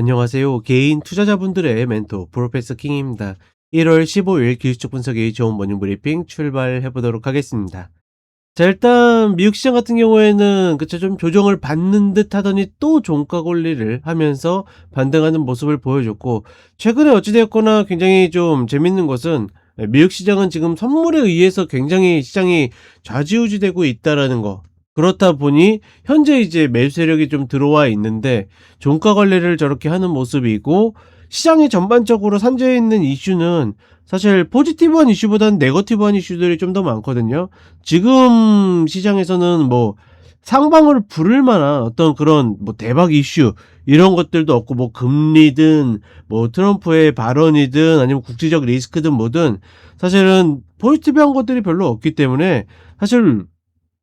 안녕하세요. 개인 투자자분들의 멘토 프로페서 킹입니다. 1월 15일 기술적 분석의 좋은 모닝 브리핑 출발해 보도록 하겠습니다. 자, 일단 미국 시장 같은 경우에는 그쵸 좀 조정을 받는 듯 하더니 또 종가 권리를 하면서 반등하는 모습을 보여줬고 최근에 어찌 되었거나 굉장히 좀 재밌는 것은 미국 시장은 지금 선물에 의해서 굉장히 시장이 좌지우지되고 있다라는 거. 그렇다 보니 현재 이제 매수 세력이 좀 들어와 있는데 종가 관리를 저렇게 하는 모습이고 시장이 전반적으로 산재해 있는 이슈는 사실 포지티브한 이슈보다는 네거티브한 이슈들이 좀 더 많거든요. 지금 시장에서는 뭐 상방을 부를 만한 어떤 그런 뭐 대박 이슈 이런 것들도 없고 뭐 금리든 뭐 트럼프의 발언이든 아니면 국제적 리스크든 뭐든 사실은 포지티브한 것들이 별로 없기 때문에 사실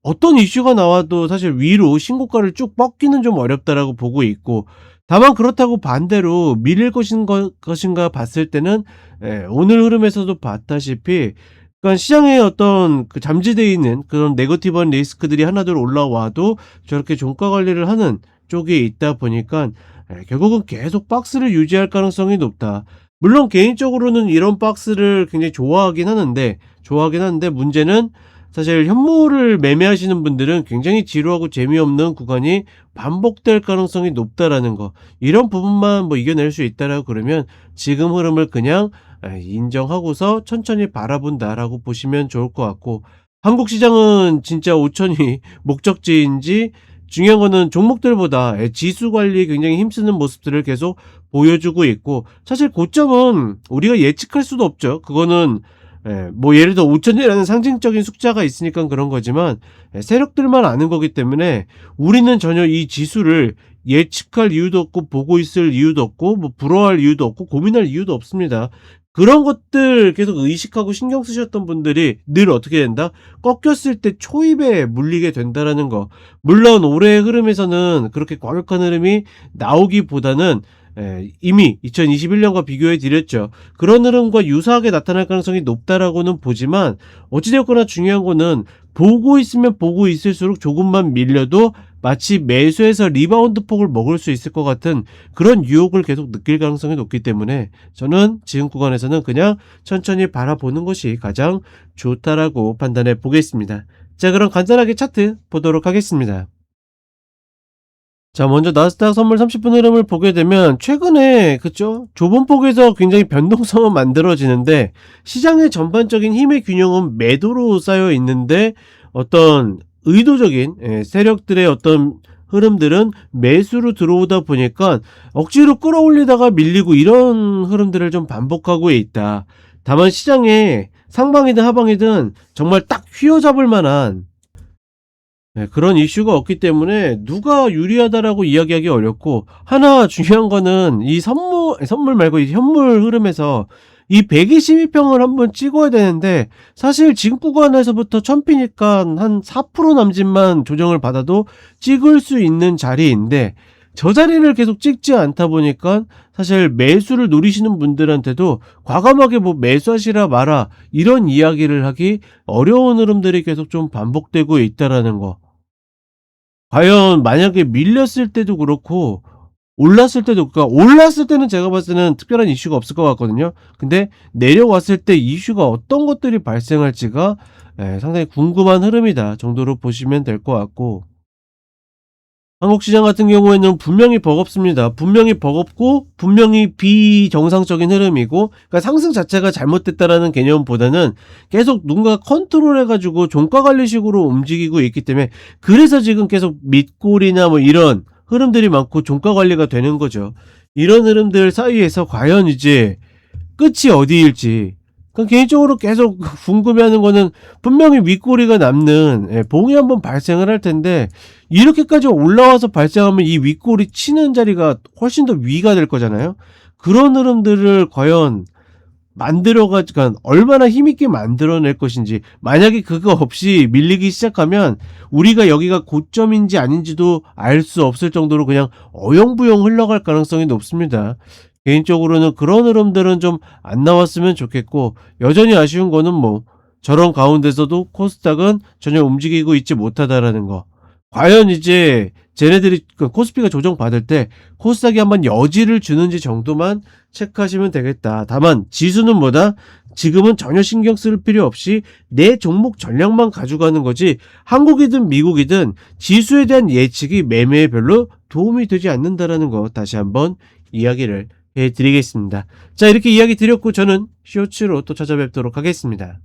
어떤 이슈가 나와도 사실 위로 신고가를 쭉 뻗기는 좀 어렵다라고 보고 있고 다만 그렇다고 반대로 밀릴 것인가, 봤을 때는 예, 오늘 흐름에서도 봤다시피 그러니까 시장에 어떤 그 잠재되어 있는 그런 네거티브한 리스크들이 하나둘 올라와도 저렇게 종가 관리를 하는 쪽에 있다 보니까 예, 결국은 계속 박스를 유지할 가능성이 높다. 물론 개인적으로는 이런 박스를 굉장히 좋아하긴 하는데 좋아하긴 하는데 문제는 사실 현물을 매매하시는 분들은 굉장히 지루하고 재미없는 구간이 반복될 가능성이 높다라는 거. 이런 부분만 뭐 이겨낼 수 있다라고 그러면 지금 흐름을 그냥 인정하고서 천천히 바라본다라고 보시면 좋을 것 같고. 한국 시장은 진짜 5천이 목적지인지 중요한 거는 종목들보다 지수 관리에 굉장히 힘쓰는 모습들을 계속 보여주고 있고. 사실 고점은 우리가 예측할 수도 없죠. 그거는 예, 뭐 예를 들어 5천이라는 상징적인 숫자가 있으니까 그런 거지만 예, 세력들만 아는 거기 때문에 우리는 전혀 이 지수를 예측할 이유도 없고 보고 있을 이유도 없고 뭐 부러워할 이유도 없고 고민할 이유도 없습니다. 그런 것들 계속 의식하고 신경 쓰셨던 분들이 늘 어떻게 된다? 꺾였을 때 초입에 물리게 된다라는 거. 물론 올해의 흐름에서는 그렇게 과격한 흐름이 나오기보다는 예, 이미 2021년과 비교해 드렸죠. 그런 흐름과 유사하게 나타날 가능성이 높다라고는 보지만 어찌되었거나 중요한 거는 보고 있으면 보고 있을수록 조금만 밀려도 마치 매수해서 리바운드 폭을 먹을 수 있을 것 같은 그런 유혹을 계속 느낄 가능성이 높기 때문에 저는 지금 구간에서는 그냥 천천히 바라보는 것이 가장 좋다라고 판단해 보겠습니다. 자, 그럼 간단하게 차트 보도록 하겠습니다. 자, 먼저 나스닥 선물 30분 흐름을 보게 되면 최근에 그죠? 좁은 폭에서 굉장히 변동성은 만들어지는데 시장의 전반적인 힘의 균형은 매도로 쌓여 있는데 어떤 의도적인 예, 세력들의 어떤 흐름들은 매수로 들어오다 보니까 억지로 끌어올리다가 밀리고 이런 흐름들을 좀 반복하고 있다. 다만 시장에 상방이든 하방이든 정말 딱 휘어잡을 만한 네, 그런 이슈가 없기 때문에 누가 유리하다라고 이야기하기 어렵고 하나 중요한 거는 이 선물 선물 말고 이 현물 흐름에서 이 122평을 한번 찍어야 되는데 사실 지금 구간에서부터 천피니까 한 4% 남짓만 조정을 받아도 찍을 수 있는 자리인데 저 자리를 계속 찍지 않다 보니까 사실 매수를 노리시는 분들한테도 과감하게 뭐 매수하시라 마라 이런 이야기를 하기 어려운 흐름들이 계속 좀 반복되고 있다라는 거. 과연 만약에 밀렸을 때도 그렇고 올랐을 때도 그러니까 올랐을 때는 제가 봤을 때는 특별한 이슈가 없을 것 같거든요. 근데 내려왔을 때 이슈가 어떤 것들이 발생할지가 예, 상당히 궁금한 흐름이다 정도로 보시면 될 것 같고 한국 시장 같은 경우에는 분명히 버겁습니다. 분명히 버겁고 분명히 비정상적인 흐름이고 그러니까 상승 자체가 잘못됐다라는 개념보다는 계속 누군가 컨트롤해 가지고 종가 관리식으로 움직이고 있기 때문에 그래서 지금 계속 밑골이나 뭐 이런 흐름들이 많고 종가 관리가 되는 거죠. 이런 흐름들 사이에서 과연 이제 끝이 어디일지 그 개인적으로 계속 궁금해하는 거는 분명히 윗꼬리가 남는 예, 봉이 한번 발생을 할 텐데 이렇게까지 올라와서 발생하면 이 윗꼬리 치는 자리가 훨씬 더 위가 될 거잖아요. 그런 흐름들을 과연 만들어가지고 그러니까 얼마나 힘있게 만들어낼 것인지 만약에 그거 없이 밀리기 시작하면 우리가 여기가 고점인지 아닌지도 알 수 없을 정도로 그냥 어영부영 흘러갈 가능성이 높습니다. 개인적으로는 그런 흐름들은 좀 안 나왔으면 좋겠고 여전히 아쉬운 거는 뭐 저런 가운데서도 코스닥은 전혀 움직이고 있지 못하다라는 거. 과연 이제 쟤네들이 그 코스피가 조정받을 때 코스닥이 한번 여지를 주는지 정도만 체크하시면 되겠다. 다만 지수는 뭐다? 지금은 전혀 신경 쓸 필요 없이 내 종목 전략만 가져가는 거지 한국이든 미국이든 지수에 대한 예측이 매매에 별로 도움이 되지 않는다라는 거 다시 한번 이야기를 해드리겠습니다. 자 이렇게 이야기 드렸고 저는 쇼츠로 또 찾아뵙도록 하겠습니다.